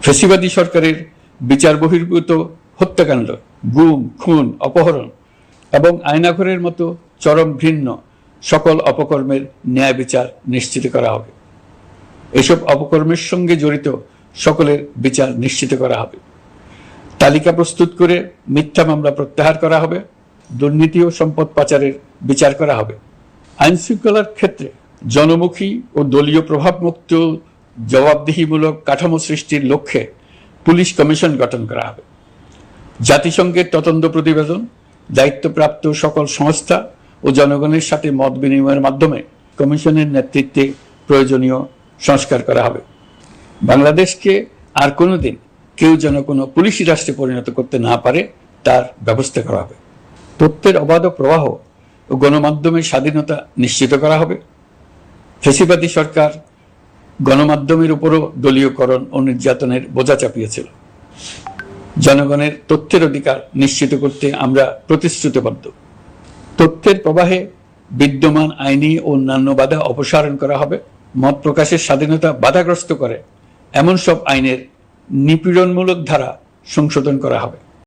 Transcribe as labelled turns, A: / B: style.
A: ফেসিবাদী সরকারের বিচার বহির্ভূত হত্যাকাণ্ড, গুম, খুন, অপহরণ এবং আয়নাঘরের মতো চরম ঘৃণ্য সকল অপকর্মের ন্যায় বিচার নিশ্চিত করা হবে। এসব অপকর্মের সঙ্গে জড়িত সকলের বিচার নিশ্চিত করা হবে। তালিকা প্রস্তুত করে মিথ্যা মামলা প্রত্যাহার করা হবে। দুর্নীতি ও সম্পদ পাচারের বিচার করা হবে। আইনশৃঙ্খলার ক্ষেত্রে জনমুখী ও দলীয় প্রভাবমুক্ত জবাবদিহিমূলক কাঠামো সৃষ্টির লক্ষ্যে পুলিশ কমিশন গঠন করা হবে। জাতিসংঘের তদন্ত প্রতিবেদন, দায়িত্বপ্রাপ্ত সকল সংস্থা ও জনগণের সাথে মত বিনিময়ের মাধ্যমে কমিশনের নেতৃত্বে প্রয়োজনীয় সংস্কার করা হবে। বাংলাদেশকে আর কোনোদিন কেউ যেন কোনো পুলিশি রাষ্ট্রে পরিণত করতে না পারে, তার ব্যবস্থা করা হবে। তথ্যের অবাধ প্রবাহ ও গণমাধ্যমের স্বাধীনতা নিশ্চিত করা হবে। ফেসিবাদী সরকার গণমাধ্যমের উপরও দলীয়করণ ও নির্যাতনের বোঝা চাপিয়েছিল। জনগণের তথ্যের অধিকার নিশ্চিত করতে আমরা প্রতিশ্রুতিবদ্ধ। তথ্যের প্রবাহে বিদ্যমান আইনি ও অন্যান্য বাধা অপসারণ করা হবে। মত প্রকাশের স্বাধীনতা বাধাগ্রস্ত করে। এমন সব আইনের নিপীড়নমূলক ধারা সংশোধন করা হবে।